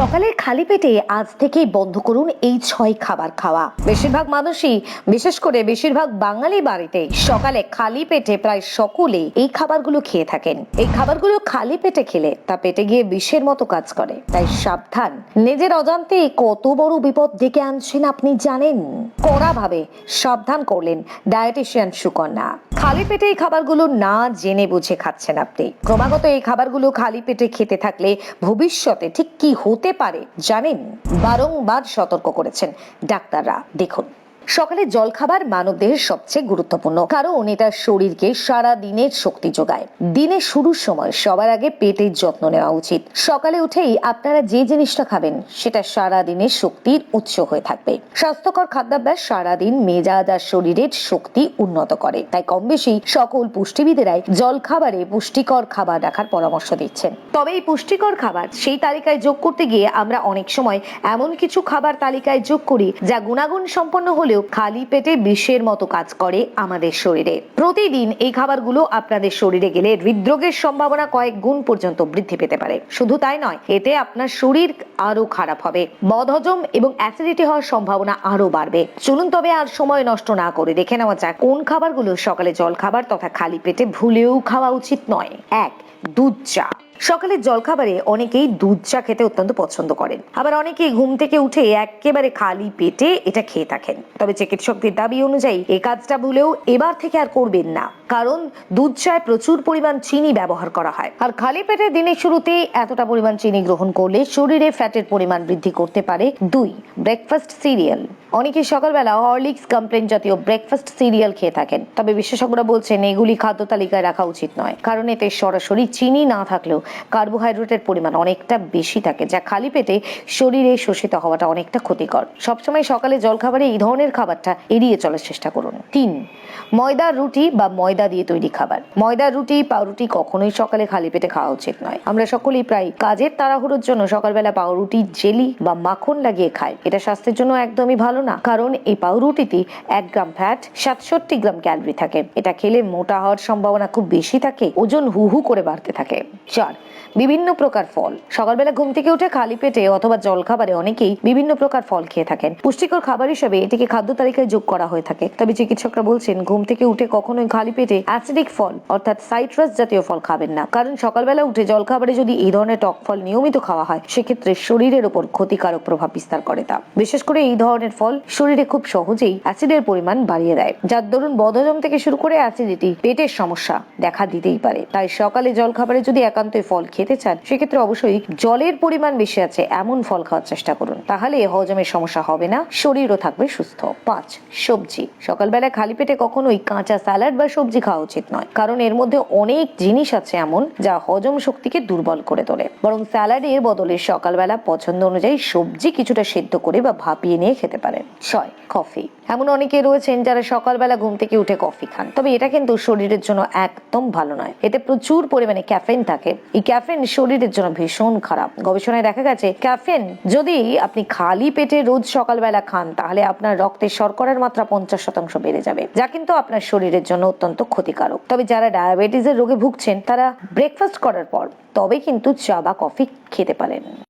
সকালে খালি পেটে আজ থেকেই বন্ধ করুন এই ছয় খাবার খাওয়া। বেশিরভাগ মানুষই, বিশেষ করে বেশিরভাগ বাঙালি বাড়িতে, সকালে খালি পেটে প্রায় সকলে এই খাবারগুলো খেয়ে থাকেন। এই খাবারগুলো খালি পেটে খেলে তা পেটে গিয়ে বিষের মতো কাজ করে। তাই সাবধান। নিজের অজান্তে কত বড় বিপদ ডেকে আনছেন আপনি জানেন? কড়া ভাবে সাবধান করলেন ডায়েটিশিয়ান সুকন্যা। খালি পেটে এই খাবারগুলো না জেনে বুঝে খাচ্ছেন আপনি। ক্রমাগত এই খাবারগুলো খালি পেটে খেতে থাকলে ভবিষ্যতে ঠিক কি হতে পারে জানেন? বারংবার সতর্ক করেছেন ডাক্তাররা। দেখুন। সকালে জলখাবার মানবদেহের সবচেয়ে গুরুত্বপূর্ণ। কারণ এটা শরীরকে সারা দিনের শক্তি যোগায়। দিনের শুরুর সময় সবার আগে পেটের যত্ন নেওয়া উচিত। সকালে উঠেই আপনারা যে জিনিসটা খাবেন, সেটা সারা দিনের শক্তির উৎস হয়ে থাকবে। স্বাস্থ্যকর খাদ্যাভ্যাস সারাদিন মেজাজ আর শরীরের শক্তি উন্নত করে। তাই কম বেশি সকল পুষ্টিবিদেরাই জল খাবারে পুষ্টিকর খাবার রাখার পরামর্শ দিচ্ছেন। তবে এই পুষ্টিকর খাবার সেই তালিকায় যোগ করতে গিয়ে আমরা অনেক সময় এমন কিছু খাবার তালিকায় যোগ করি, যা গুণাগুণ সম্পন্ন হলেও খালি পেটে বিষের মতো কাজ করে আমাদের শরীরে। প্রতিদিন এই খাবারগুলো আপনাদের শরীরে গেলে হৃদরোগের সম্ভাবনা কয়েক গুণ পর্যন্ত বৃদ্ধি পেতে পারে। শুধু তাই নয়, এতে আপনার শরীর আরও খারাপ হবে। বদহজম এবং অ্যাসিডিটি হওয়ার সম্ভাবনা আরও বাড়বে। চলুন তবে আর সময় নষ্ট না করে দেখে নেওয়া যাক কোন খাবারগুলো সকালে জল খাবার তথা খালি পেটে ভুলেও খাওয়া উচিত নয়। এক, দুধ চা। সকালের জলখাবারে অনেকেই দুধ চা খেতে অত্যন্ত পছন্দ করেন। আবার অনেকেই ঘুম থেকে উঠে একেবারে খালি পেটে এটা খেয়ে থাকেন। তবে চিকিৎসকদের দাবি অনুযায়ী এই কাজটা ভুলেও এবার থেকে আর করবেন না। কারণ দুধ চায় প্রচুর পরিমাণ চিনি ব্যবহার করা হয়। আর খালি পেটে দিনের শুরুতে এতটা পরিমাণ চিনি গ্রহণ করলে শরীরে ফ্যাটের পরিমাণ বৃদ্ধি করতে পারে দুই ব্রেকফাস্ট সিরিয়াল অনেকে সকালবেলা হরলিক্স কমপ্লেন জাতীয় ব্রেকফাস্ট সিরিয়াল খেয়ে থাকেন। তবে বিশেষজ্ঞরা বলছেন, এগুলি খাদ্য তালিকায় রাখা উচিত নয়, কারণ এতে সরাসরি চিনি না থাকলেও কার্বোহাইড্রেটের পরিমাণ অনেকটা বেশি থাকে, যা খালি পেটে শরীরে শোষিত হওয়াটা অনেকটা ক্ষতিকর। সবসময় সকালে জলখাবারে এই ধরনের খাবারটা এড়িয়ে চলার চেষ্টা করুন। তিন ময়দার রুটি বা ময়দা দিয়ে তৈরি খাবার। ময়দার রুটি, পাউরুটি কখনোই সকালে খালি পেটে খাওয়া উচিত নয়। আমরা সকলেই প্রায় কাজের তাড়াহুড়োর জন্য সকালবেলা পাউরুটি, জেলি বা মাখন লাগিয়ে খাই। এটা স্বাস্থ্যের জন্য একদমই ভালো না। কারণ এই পাউরুটিতে এক গ্রাম ফ্যাট সাতষট্টি গ্রাম ক্যালোরি থাকে। এটা খেলে মোটা হওয়ার সম্ভাবনা খুব বেশি থাকে, ওজন হু হু করে বাড়তে থাকে। চার, বিভিন্ন প্রকার ফল। সকালবেলা ঘুম থেকে উঠে খালি পেটে অথবা জল খাবারে অনেকেই বিভিন্ন প্রকার ফল খেয়ে থাকেন। পুষ্টিকর খাবার হিসেবে এটিকে খাদ্য তালিকায় যোগ করা হয়ে থাকে। তবে চিকিৎসকরা বলছেন, ঘুম থেকে উঠে কখনোই খালি পেটে অ্যাসিডিক ফল, অর্থাৎ সাইট্রাস জাতীয় ফল খাবেন না। কারণ সকালবেলা উঠে জল খাবারে যদি এই ধরনের টক ফল নিয়মিত খাওয়া হয়, সেক্ষেত্রে শরীরের উপর ক্ষতিকারক প্রভাব বিস্তার করে তা। বিশেষ করে এই ধরনের ফল শরীরে খুব সহজেই অ্যাসিডের পরিমাণ বাড়িয়ে দেয়, যার দরুন বদহজম থেকে শুরু করে অ্যাসিডিটি, পেটের সমস্যা দেখা দিতেই পারে। তাই সকালে জল খাবারে যদি একান্তই ফল খেতে চান, সেক্ষেত্রে অবশ্যই জলের পরিমাণ বেশি আছে এমন ফল খাওয়ার চেষ্টা করুন। তাহলে হজমের সমস্যা হবে না, শরীরও থাকবে সুস্থ। পাঁচ, সবজি। সকালবেলা খালি পেটে কখনোই কাঁচা স্যালাড বা সবজি খাওয়া উচিত নয়, কারণ এর মধ্যে অনেক জিনিস আছে এমন যা হজম শক্তিকে দুর্বল করে তোলে। বরং স্যালাডের বদলে সকালবেলা পছন্দ অনুযায়ী সবজি কিছুটা সেদ্ধ করে বা ভাপিয়ে নিয়ে খেতে পারেন। ছয়, কফি। এমন অনেকে রয়েছেন যারা সকালবেলা ঘুম থেকে উঠে কফি খান। তবে এটা কিন্তু শরীরের জন্য একদম ভালো নয়। এতে প্রচুর পরিমাণে ক্যাফেন থাকে। এই ক্যাফেন শরীরের জন্য ভীষণ খারাপ। গবেষণায় দেখা গেছে ক্যাফেন যদি আপনি খালি পেটে রোজ সকালবেলা খান, তাহলে আপনার রক্তে শর্করার মাত্রা পঞ্চাশ শতাংশ বেড়ে যাবে, যা কিন্তু আপনার শরীরের জন্য অত্যন্ত ক্ষতিকারক। তবে যারা ডায়াবেটিসের রোগে ভুগছেন, তারা ব্রেকফাস্ট করার পর তবে কিন্তু চা বা কফি খেতে পারেন।